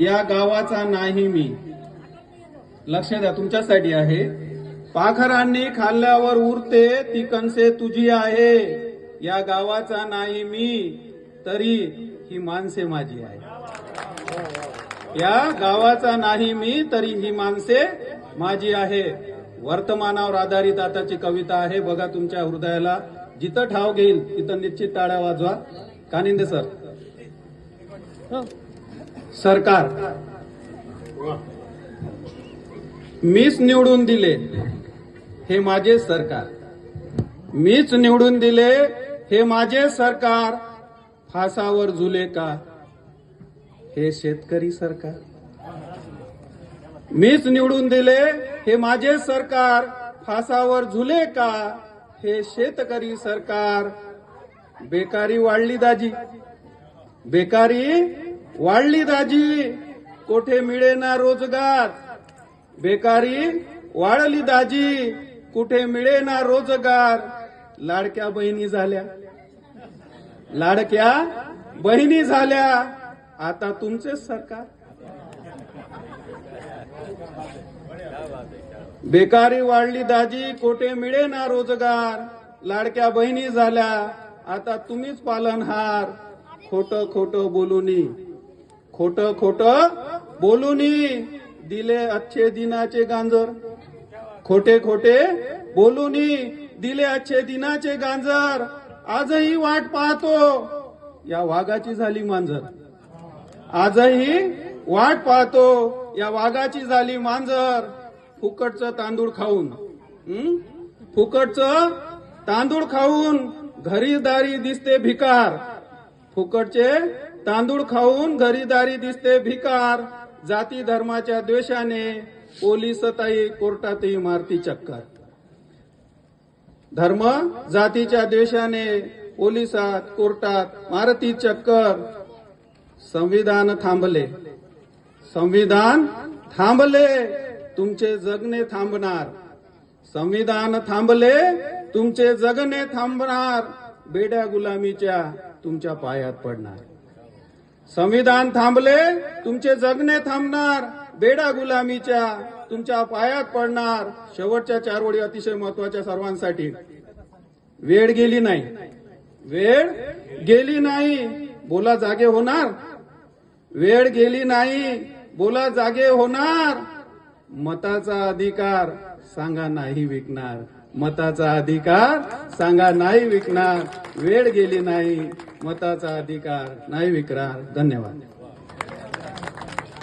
या गावाचा नाही मी. लक्ष द्या तुमच्यासाठी आहे. पाखरांनी खाल्ल्यावर उरते ती कणसे तुझी आहे. या गावाचा नाही मी तरी ही माणसे माझी आहे. या गावाचा नाही मी तरी ही माणसे माझी आहे. वर्तमानावर आधारित आताची कविता आहे बघा तुमच्या हृदयाला. जिथं ठाव घेईल तिथं निश्चित टाळ्या वाजवा. कानिंदे सर. हो. सरकार. मीच निवडून दिले हे माझे सरकार. मीच निवडून दिले हे माझे सरकार. फासावर झुले का? हे शेतकरी सरकार. मीच निवडून दिले हे माझे सरकार. फासावर झुले का? हे शेतकरी सरकार. बेकारी वाढली दाजी. बेकारी वाढली दाजी. कोठे मिळेना रोजगार? बेकारी वाढली दाजी. कुठे मिळेना रोजगार? लाडक्या बहिणी झाल्या. लाडक्या बहिणी झाल्या. आता तुमचेच सरकार. बेकारी वाढली दाजी. कोठे मिळेना रोजगार? लाडक्या बहिणी झाल्या. आता तुम्हीच पालनहार. खोट खोट बोलूनी खोट खोट बोलूनी दिले अच्छे दिनाचे गांजर. खोटे खोटे बोलूनी दिले अच्छे दिनाचे गांजर. आजही वाट पाहतो. या वाघाची झाली मांजर. आजही वाट पाहतो. या वाघाची झाली मांजर. फुकटचं तांदूळ खाऊन. फुकटचं तांदूळ खाऊन घरी दारी दिसते भिकार. फुकटचे तांदूळ खाऊन घरीदारी दिसते भिकार. जाती धर्माच्या द्वेषाने पोलिसताई कोर्टातही मारती चक्कर. धर्म जातीच्या द्वेषाने पोलिसात कोर्टात मारती चक्कर. संविधान थांबले. संविधान थांबले तुमचे जगणे थांबणार. संविधान थांबले तुमचे जगणे थांबणार. बेड्या गुलामीच्या तुमच्या पायात पडणार. संविधान थांबले तुमचे जगणे थांबणार. बेडा गुलामीच्या तुमच्या पायात पडणार. शेवटच्या चार ओळी अतिशय महत्त्वाच्या सर्वांसाठी. वेळ गेली नाही. वेळ गेली नाही बोला जागे होणार. वेळ गेली नाही बोला जागे होणार. मताचा अधिकार सांगा नाही विकणार. मताचा अधिकार सांगा नाही विकणार. वेळ गेली नाही मताचा अधिकार नाही विकणार. धन्यवाद.